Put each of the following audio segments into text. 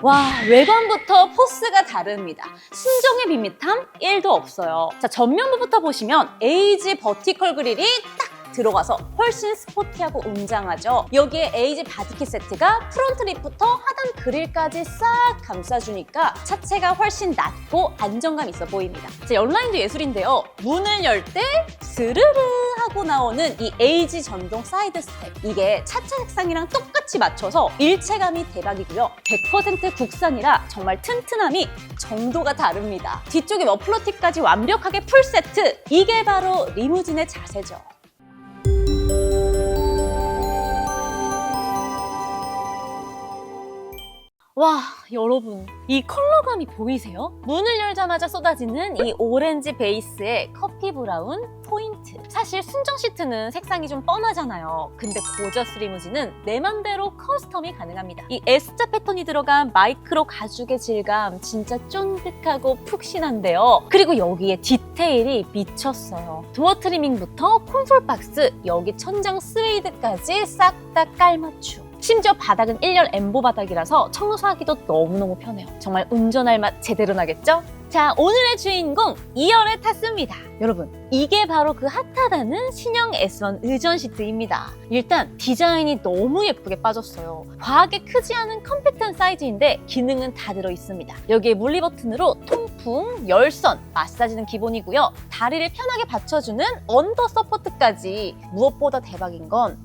와, 외관부터 포스가 다릅니다. 순정의 밋밋함 1도 없어요. 자, 전면부부터 보시면 에이지 버티컬 그릴이 딱 들어가서 훨씬 스포티하고 웅장하죠. 여기에 에이지 바디킷 세트가 프론트 립부터 하단 그릴까지 싹 감싸주니까 차체가 훨씬 낮고 안정감 있어 보입니다. 자, 열라인도 예술인데요. 문을 열 때 스르르 하고 나오는 이 에이지 전동 사이드 스텝. 이게 차체 색상이랑 똑같이 맞춰서 일체감이 대박이고요. 100% 국산이라 정말 튼튼함이 정도가 다릅니다. 뒤쪽에 머플러티까지 완벽하게 풀 세트. 이게 바로 리무진의 자세죠. 와, 여러분, 이 컬러감이 보이세요? 문을 열자마자 쏟아지는 이 오렌지 베이스의 커피 브라운 포인트. 사실 순정 시트는 색상이 좀 뻔하잖아요. 근데 고저스 리무진은 내 맘대로 커스텀이 가능합니다. 이 S자 패턴이 들어간 마이크로 가죽의 질감 진짜 쫀득하고 푹신한데요. 그리고 여기에 디테일이 미쳤어요. 도어 트리밍부터 콘솔 박스, 여기 천장 스웨이드까지 싹 다 깔맞춤. 심지어 바닥은 1열 엠보 바닥이라서 청소하기도 너무너무 편해요. 정말 운전할 맛 제대로 나겠죠? 자, 오늘의 주인공 2열에 탔습니다. 여러분, 이게 바로 그 핫하다는 신형 S1 의전 시트입니다. 일단 디자인이 너무 예쁘게 빠졌어요. 과하게 크지 않은 컴팩트한 사이즈인데 기능은 다 들어 있습니다. 여기에 물리 버튼으로 통풍, 열선, 마사지는 기본이고요. 다리를 편하게 받쳐주는 언더 서포트까지 무엇보다 대박인 건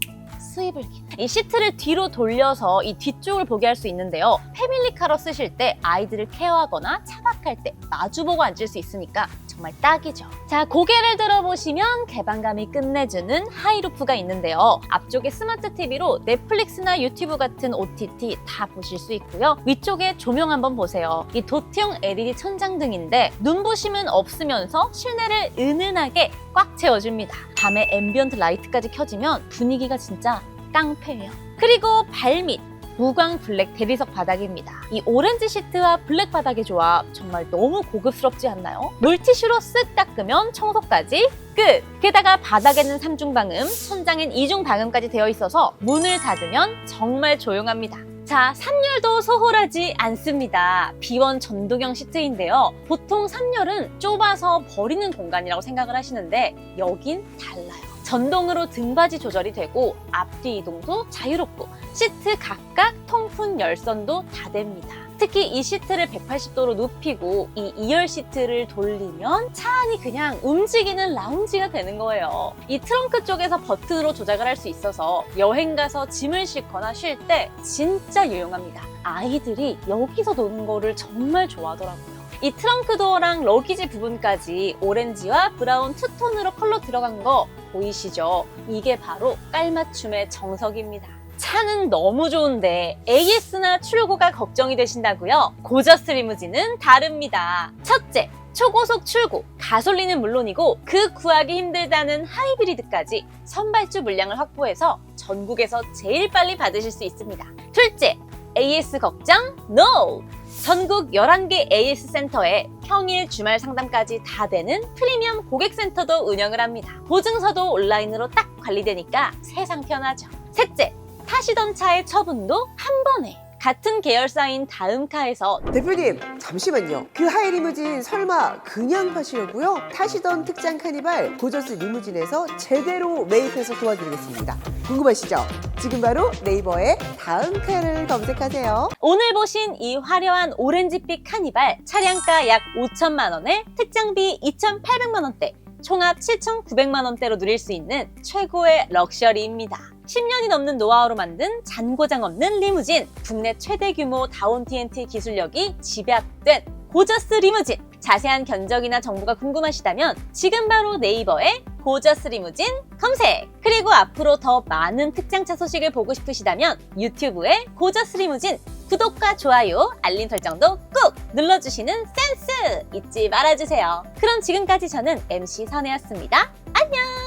기능. 이 시트를 뒤로 돌려서 이 뒤쪽을 보게 할 수 있는데요. 패밀리카로 쓰실 때 아이들을 케어하거나 차박할 때 마주보고 앉을 수 있으니까 정말 딱이죠. 자, 고개를 들어보시면 개방감이 끝내주는 하이루프가 있는데요. 앞쪽에 스마트 TV로 넷플릭스나 유튜브 같은 OTT 다 보실 수 있고요. 위쪽에 조명 한번 보세요. 이 도트형 LED 천장등인데 눈부심은 없으면서 실내를 은은하게 꽉 채워줍니다. 밤에 앰비언트 라이트까지 켜지면 분위기가 진짜 깡패예요. 그리고 발밑 무광 블랙 대리석 바닥입니다. 이 오렌지 시트와 블랙 바닥의 조합 정말 너무 고급스럽지 않나요? 물티슈로 쓱 닦으면 청소까지 끝! 게다가 바닥에는 삼중 방음, 천장엔 이중 방음까지 되어 있어서 문을 닫으면 정말 조용합니다. 자, 3열도 소홀하지 않습니다. 비원 전동형 시트인데요. 보통 3열은 좁아서 버리는 공간이라고 생각을 하시는데 여긴 달라요. 전동으로 등받이 조절이 되고 앞뒤 이동도 자유롭고 시트 각각 통풍 열선도 다 됩니다. 특히 이 시트를 180도로 눕히고 이 2열 시트를 돌리면 차 안이 그냥 움직이는 라운지가 되는 거예요. 이 트렁크 쪽에서 버튼으로 조작을 할 수 있어서 여행 가서 짐을 싣거나 쉴 때 진짜 유용합니다. 아이들이 여기서 노는 거를 정말 좋아하더라고요. 이 트렁크 도어랑 러기지 부분까지 오렌지와 브라운 투톤으로 컬러 들어간 거 보이시죠? 이게 바로 깔맞춤의 정석입니다. 차는 너무 좋은데 AS나 출고가 걱정이 되신다고요? 고저스 리무진은 다릅니다. 첫째, 초고속 출고, 가솔린은 물론이고 그 구하기 힘들다는 하이브리드까지 선발주 물량을 확보해서 전국에서 제일 빨리 받으실 수 있습니다. 둘째, AS 걱정? NO! 전국 11개 AS 센터에 평일 주말 상담까지 다 되는 프리미엄 고객센터도 운영을 합니다. 보증서도 온라인으로 딱 관리되니까 세상 편하죠. 셋째, 타시던 차의 처분도 한 번에 같은 계열사인 다음카에서 대표님 잠시만요 그 하이 리무진 설마 그냥 파시려고요? 타시던 특장 카니발 고저스 리무진에서 제대로 매입해서 도와드리겠습니다 궁금하시죠? 지금 바로 네이버에 다음 카를 검색하세요 오늘 보신 이 화려한 오렌지빛 카니발 차량가 약 5천만 원에 특장비 2,800만 원대 총합 7,900만 원대로 누릴 수 있는 최고의 럭셔리입니다. 10년이 넘는 노하우로 만든 잔고장 없는 리무진, 국내 최대 규모 다운 TNT 기술력이 집약된 고저스 리무진. 자세한 견적이나 정보가 궁금하시다면 지금 바로 네이버에 고저스 리무진 검색! 그리고 앞으로 더 많은 특장차 소식을 보고 싶으시다면 유튜브에 고저스 리무진 구독과 좋아요, 알림 설정도 꾹 눌러주시는 센스 잊지 말아주세요. 그럼 지금까지 저는 MC 선혜였습니다. 안녕!